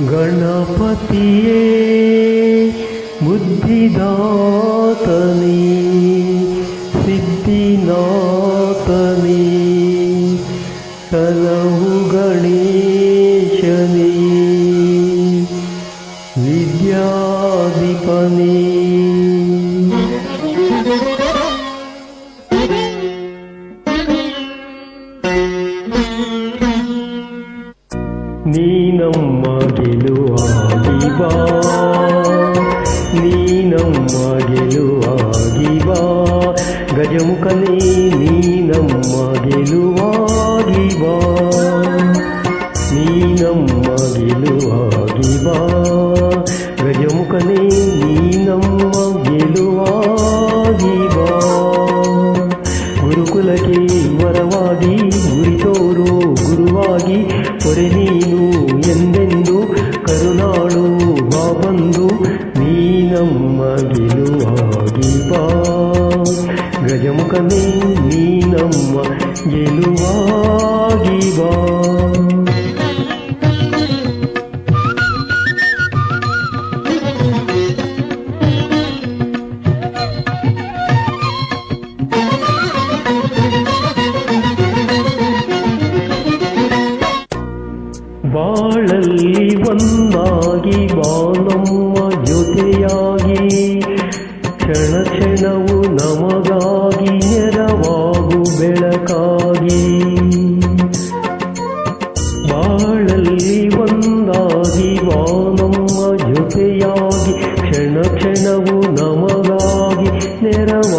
ગણપતિએ બુદ્ધિદાતની સિદ્ધિનાતની કલહુ ગણેશની ನೀನಮ್ಮ ಗೆಲುವಾಗಿ ಬಾ ನೀನಮ್ಮ ಗೆಲುವಾಗಿ ಬಾ ಬಂದು ನೀನಮ್ಮ ಗೆಲುವಾಗಿ ಬಾ ಗಜಮುಖನೇ ನೀನಮ್ಮ ಗೆಲುವಾಗಿ ಬಾಳಲ್ಲಿ ಒಂದಾಗಿ ಬಾಳಮ್ಮ ಜೊತೆಯಾಗಿ, ಕ್ಷಣ ಕ್ಷಣವು ನಮಗಾಗಿ ನೆರವಾಗು ಬೆಳಕಾಗಿ. ಬಾಳಲ್ಲಿ ಒಂದಾಗಿ ಬಾನಮ್ಮ ಜೊತೆಯಾಗಿ, ಕ್ಷಣ ಕ್ಷಣವು ನಮಗಾಗಿ ನೆರವಾಗು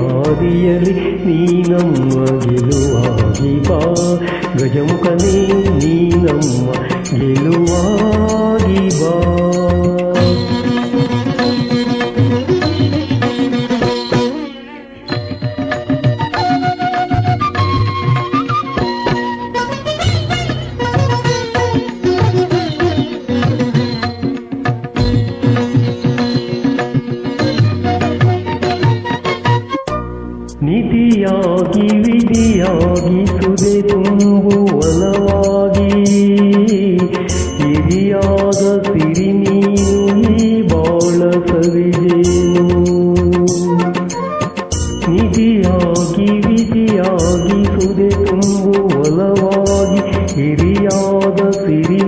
ನೀನೇ ಆದಿಯಲಿ ನೀನಮ್ಮ ಗೆಲುವಾಗಿ ಬಾ ಗಜಮುಖನೇ ನೀನಮ್ಮ ಗೆಲುವಾಗಿ ಬಾ ಸುದೆ ತುಂಬು ಒಲವಾಗಿ. ಹಿರಿಯಾದ ಸಿರಿ ನೀನು ಬಾಳ ಸವಿಜೇನು ನಿಧಿಯಾಗಿ ವಿಧಿಯಾಗಿ ಸುದೆ ತುಂಬು ಒಲವಾಗಿ. ಹಿರಿಯಾದ ಸಿರಿ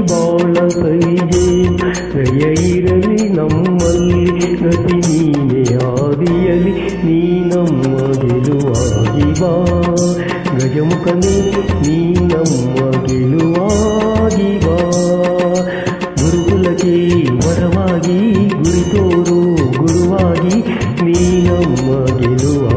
ಬಾಳ ಸವಿಜೇನು ದಯ ಇರಲಿ ಗೆಲುವಾಗಿ ಬಾ ಗಜಮುಖನೇ ನೀನಮ್ಮ ಗೆಲುವಾಗಿ ಬಾ ಗುರುಕುಲಕ್ಕೆ ವರವಾಗಿ ಗುರಿ ತೋರು ಗುರುವಾಗಿ ನೀನಮ್ಮ ಗೆಲುವಾಗಿ ಬಾ